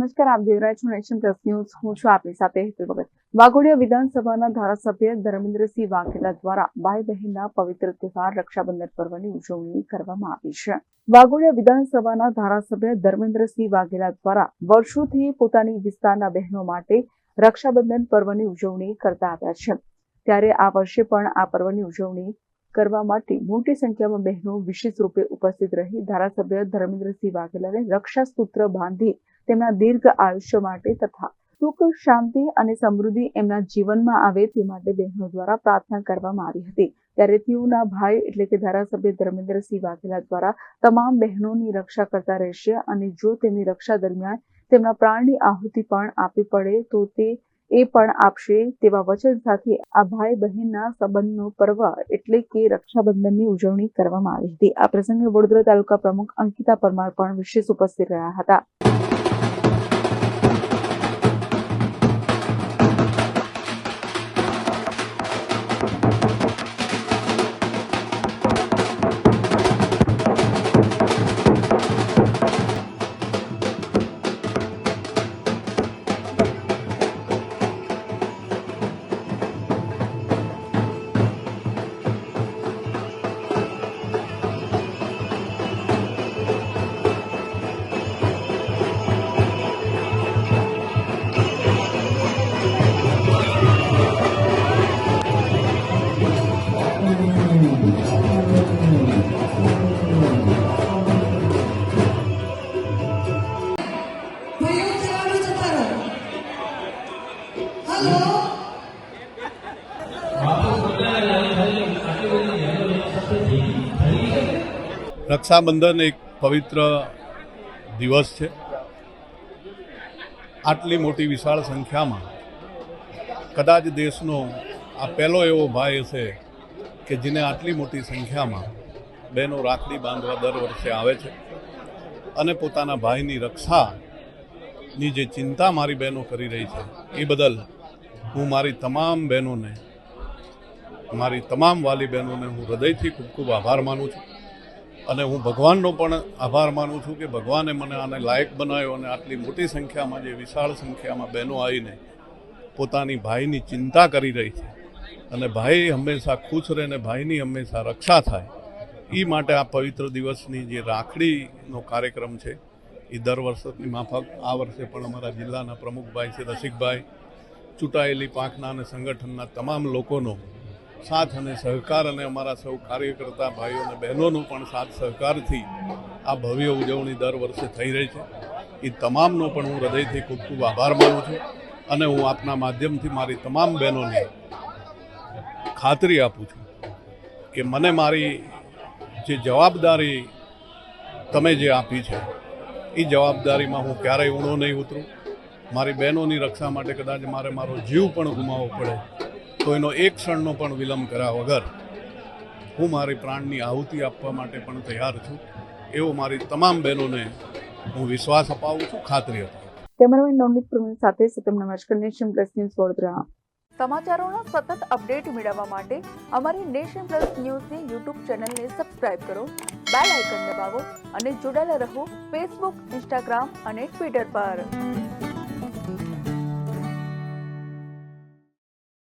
નમસ્કાર, આપ જોઈ રહ્યા છો નેશન પ્લસ ન્યૂઝ. હું છું આપની સાથે હેતુ ભગત વાઘોડિયા વિધાનસભાના ધારાસભ્ય ધર્મેન્દ્રસિંહ વાઘેલા દ્વારા ભાઈ બહેનના પવિત્ર તહેવાર, રક્ષાબંધન પર્વની ઉજવણી કરવામાં આવી છે. વાઘોડિયા વિધાનસભાના ધારાસભ્ય ધર્મેન્દ્રસિંહ વાઘેલા દ્વારા વર્ષોથી પોતાની વિસ્તારના બહેનો માટે રક્ષાબંધન પર્વની ઉજવણી કરતા આવ્યા છે. ત્યારે આ વર્ષે પણ આ પર્વની ઉજવણી કરવા માટે મોટી સંખ્યામાં બહેનો વિશેષ રૂપે ઉપસ્થિત રહી ધારાસભ્ય ધર્મેન્દ્રસિંહ વાઘેલાને રક્ષા સૂત્ર બાંધી તેમના દીર્ઘ આયુષ્ય માટે તથા સુખ, શાંતિ અને સમૃદ્ધિ એમના જીવનમાં આવે તે માટે બહેનો દ્વારા પ્રાર્થના કરવામાં આવી હતી. ત્યારે તેઓના ભાઈ એટલે કે ધારાસભ્ય ધર્મેન્દ્રસિંહ વાઘેલા દ્વારા તમામ બહેનોની રક્ષા કરતા રહેશે અને જો તેમની રક્ષા દરમિયાન તેમના પ્રાણની આહુતિ પણ આપવી પડે તો તે એ પણ આપશે તેવા વચન સાથે આ ભાઈ બહેનના સંબંધનો પર્વ એટલે કે રક્ષાબંધનની ઉજવણી કરવામાં આવી હતી. આ પ્રસંગે વડોદરા તાલુકા પ્રમુખ અંકિતા પરમાર પણ વિશેષ ઉપસ્થિત રહ્યા હતા. રક્ષાબંધન એક પવિત્ર દિવસ છે. આટલી મોટી વિશાળ સંખ્યામાં કદાચ દેશનો આ પહેલો એવો ભાઈ હશે કે જેને આટલી મોટી સંખ્યામાં બહેનો રાખડી બાંધવા દર વર્ષે આવે છે અને પોતાના ભાઈની રક્ષાની જે ચિંતા મારી બહેનો કરી રહી છે એ બદલ હું મારી તમામ બહેનોને, મારી તમામ વાલી બહેનોને હું હૃદયથી ખૂબ ખૂબ આભાર માનું છું. અને હું ભગવાનનો પણ આભાર માનું છું કે ભગવાને મને આને લાયક બનાવ્યો અને આટલી મોટી સંખ્યામાં, જે વિશાળ સંખ્યામાં બહેનો આવીને પોતાની ભાઈની ચિંતા કરી રહી છે. અને ભાઈ હંમેશા ખુશ રહે અને ભાઈની હંમેશા રક્ષા થાય. એ માટે આ પવિત્ર દિવસની જે રાખડીનો કાર્યક્રમ છે એ દર વર્ષની માફક આ વર્ષે પણ અમારા જિલ્લાના પ્રમુખભાઈ છે રસિકભાઈ. ચૂંટાયેલી પાંખના અને સંગઠનના તમામ લોકોનો સાથ અને સહકાર અને અમારા સૌ કાર્યકર્તા ભાઈઓ અને બહેનોનો પણ સાથ સહકારથી આ ભવ્ય ઉજવણી દર વર્ષે થઈ રહી છે. એ તમામનો પણ હું હૃદયથી ખૂબ ખૂબ આભાર માનું છું અને હું આપના માધ્યમથી મારી તમામ બહેનોને ખાતરી આપું છું કે મને મારી જે જવાબદારી તમે જે આપી છે, એ જવાબદારીમાં હું ક્યારેય ઊણો નહીં ઉતરું. મારી બહેનોની રક્ષા માટે કદાચ મારે મારો જીવ પણ ગુમાવવો પડે તો એનો એક ક્ષણનો પણ વિલંબ કર્યા વગર હું મારી પ્રાણની આહુતિ આપવા માટે પણ તૈયાર છું. એવો મારી તમામ બહેનોને હું વિશ્વાસ અપાવું છું ખાતરી અપાવું. કેમેરામેન નવનીત પ્રવીણ સાથે સતમ નમસ્કાર. Nation Plus News Vadodara. સમાચારોના સતત અપડેટ મેળવવા માટે અમારી નેશન પ્લસ ન્યૂઝની યુટ્યુબ ચેનલને સબસ્ક્રાઇબ કરો બેલ આઇકન દબાવો અને જોડાયેલા રહો ફેસબુક ઇન્સ્ટાગ્રામ અને ટ્વિટર પર.